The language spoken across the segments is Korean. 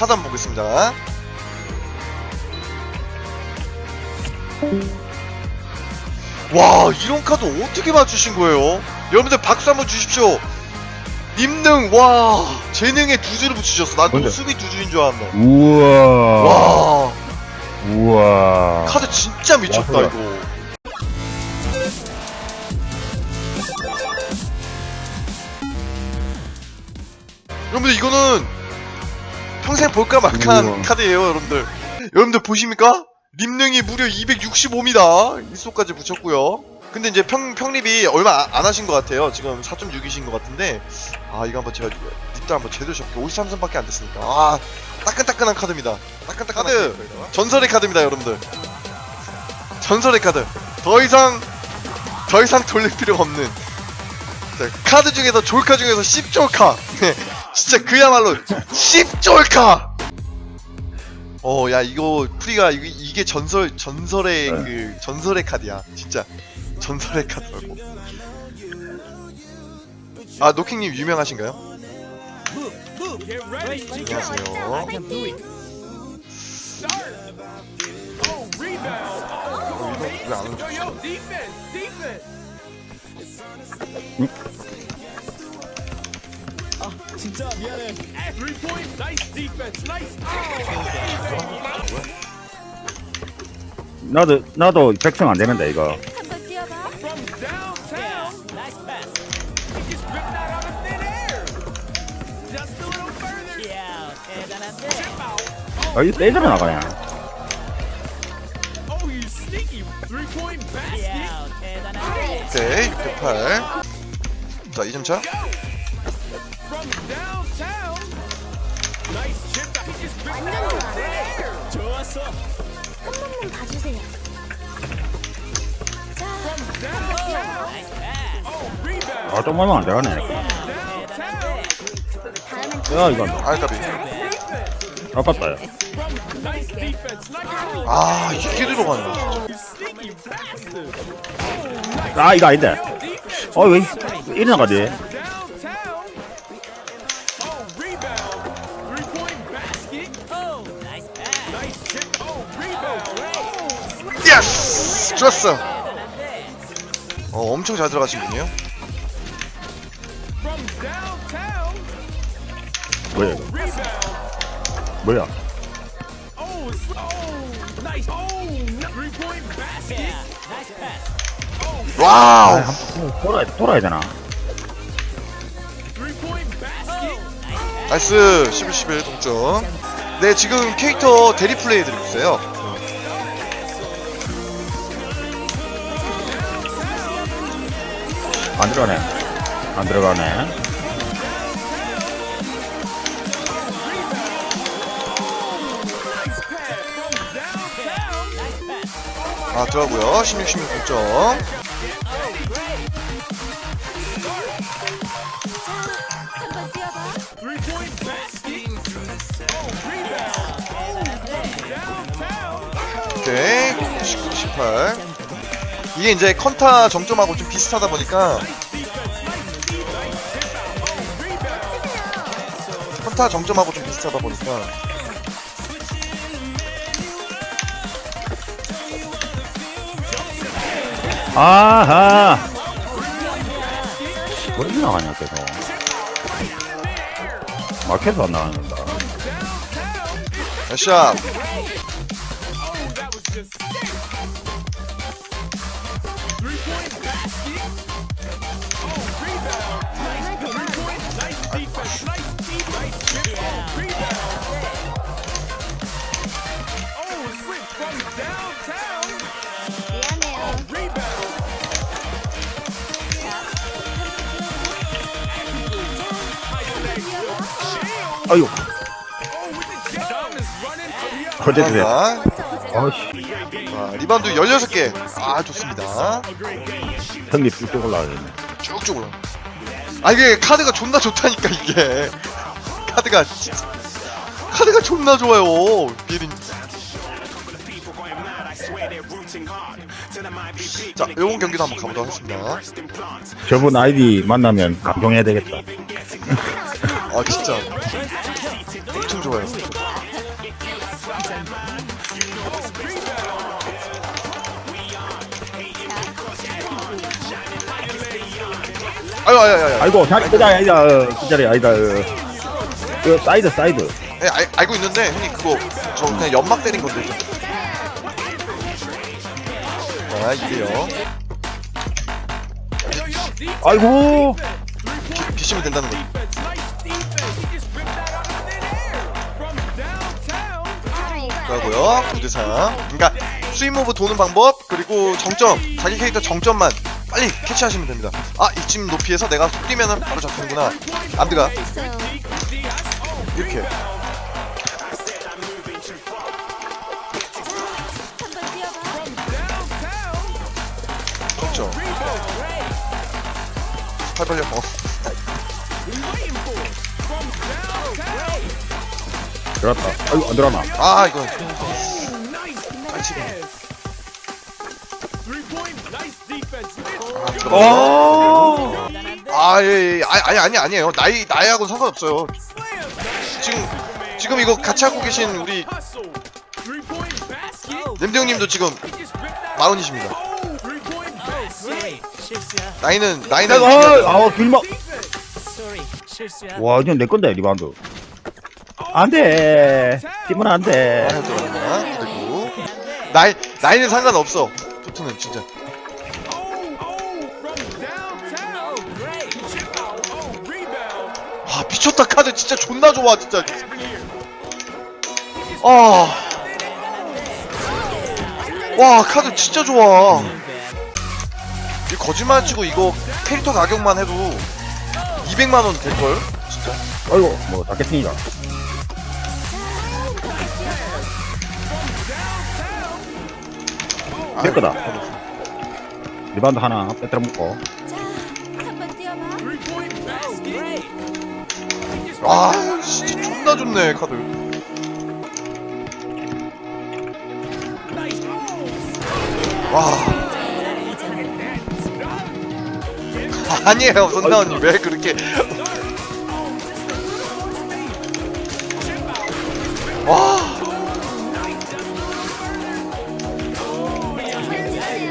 카드 한번 보겠습니다. 와 이런 카드 어떻게 맞추신 거예요? 여러분들 박수 한번 주십시오. 님능 와 재능에 두 줄을 붙이셨어. 나도 뭔데? 수비 두 줄인 줄 알았네. 우와. 와 우와. 카드 진짜 미쳤다 와, 이거. 여러분들 이거는 평생 볼까 말까한. 카드예요 여러분들. 여러분들 보십니까? 립능이 무려 260입니다. 일소까지 붙였고요. 근데 이제 평, 평립이 얼마 아- 안 하신 것 같아요. 지금 4.6이신 것 같은데 아 이거 한번 제가 립도 한번 제대로 잡게 53선밖에 안 됐으니까 아 따끈따끈한 카드입니다. 따끈따끈한 카드. 전설의 카드입니다, 여러분들. 전설의 카드. 더 이상 더 이상 돌릴 필요가 없는 자, 카드 중에서 졸카 중에서 10졸카. 네, 진짜 그야말로 10졸카. 어, 야 이거 프리가 이게, 이게 전설 전설의 네. 그 전설의 카드야. 진짜 전설의 카드라고. 아 노킹님 유명하신가요? 안녕하세요. It. 아, 진짜 미안해. Three point, nice defense, nice. Oh, 나도 나도 백성 안 되는데 이거. 한번 뛰어봐. from downtown. Nice pass. He just ripped that out of thin air. Just a little further. 야, 대단한데. Chip out. 아 이거 빼자로 나가냐. Oh, you sneaky three point basket. 야, 대단한데. 오케이 608. 자 2점 차. Thin air. 좋았어. 한 번만 봐주세요. 자, Downtown. Oh, rebound. 아 좀만 안 되가네. Downtown. 다음엔 야 이거 알까비. 아깝다. 야. 아 이게 bastard. 아 이거 아닌데. Defense. 어왜 이리 나가지? 예스! 좋았어. 어 엄청 잘 들어가신 분이에요. From downtown. 뭐야 이거? 뭐야? 와우. 한번 돌아야 돌아야 되나? 나이스 11 11 동점. 네 지금 캐릭터 대리 플레이 해드리고 있어요. 안 들어가네. 안 들어가네. 아 들어가고요. 16 16 동점. Oh. 오케이 19 18. 이게 이제 컨타 정점하고 좀 비슷하다 보니까 컨타 정점하고 좀 비슷하다 보니까 아하. 어디 나가냐 계속. 마켓도 안 나가는 건다. 샷. The 어쨌든 돼. 자, 아씨. 자, 리바운드 16개. 아 좋습니다. 형님 쭉쭉 올라가네. 쭉쭉 올라. 아 이게 카드가 존나 좋다니까 이게. 카드가 진짜- 카드가 존나 좋아요. 비린. 자, 요번 경기도 한번 가보도록 하겠습니다. 저분 아이디 만나면 감동해야 되겠다. 아 진짜 엄청 좋아요. 아유 아유 아유. 아유. 아이고 자리 그 자리 아니다 어, 그 자리 아니다 어. 그 사이드 사이드 예, 알, 알고 있는데 형님 그거 저 그냥 연막 때린 건데. 좀. 자 이게요. 아이고 비시면 된다는 거. 그러고요. 9대3. 그러니까 스윗 모브 도는 방법 그리고 정점 자기 캐릭터 정점만 빨리 캐치하시면 됩니다. 아 이쯤 높이에서 내가 속 뛰면은 바로 잡히는구나. 있어요. 이렇게. 정점. 팔 벌려. 어. 들어갔다 아이고 안 들어가나 아 이거 빨치. 아, 들어갔어. 어 아, 예, 예. 아, 아니, 아니, 아니에요. 나이, 나이하고는 상관없어요. 지금, 지금 이거 같이 하고 계신 우리 냄드 형님도 지금 마흔이십니다. 나이는, 나이는. 아이고 아우 길막. 와 이건 내 건데 리바운드 안돼 팀은 안돼 아, 들어간다. 그리고, 나이, 나이는 상관없어. 토트는 진짜. 아, 미쳤다. 카드 진짜 존나 좋아, 진짜. 아. 와, 카드 진짜 좋아. 이 거짓말 치고 이거 캐릭터 가격만 해도 200만 원 될 걸? 진짜. 아이고 뭐 다케팅이다 내 거다 리바운드 하나 빼뜨려 먹고 자, 한번 뛰어봐. Great. 아, 진짜 존나 좋네, 카드. 와. 아니에요, 손나언니. 왜 그렇게.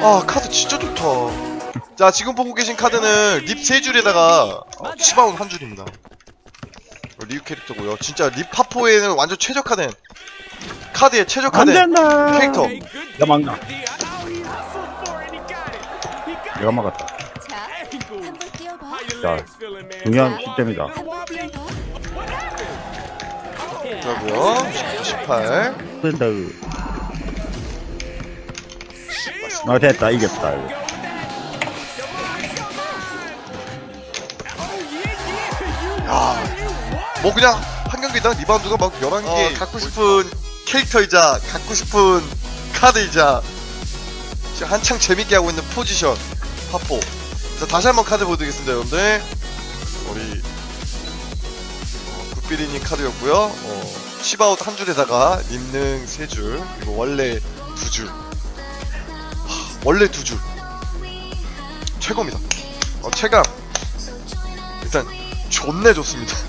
아, 카드 진짜 좋다. 자, 지금 보고 계신 카드는 립세 줄에다가 어, 치바운 한 줄입니다. 어, 리우 캐릭터고요. 진짜 립 파포에는 완전 최적화된 카드에 안 최적화된 된다 캐릭터. 내가 막나 내가 막았다 자, 한번 뛰어봐. 자 중요한 시점이다 한번 뛰어봐. 그러고요. 18. 된다 아 됐다 이겼다 야, 뭐 그냥 한 경기당 리바운드가 막 11개 갖고 싶은 캐릭터이자 갖고 싶은 카드이자 지금 한창 재밌게 하고 있는 포지션 파포. 자, 다시 한번 카드 보여드리겠습니다, 여러분들. 우리 어, 굿비리님 카드였고요. 어, 치바웃 한 줄에다가 림능 세 줄, 그리고 원래 두 줄. 하, 원래 두 줄. 최고입니다. 어, 체감. 일단 존내 좋습니다.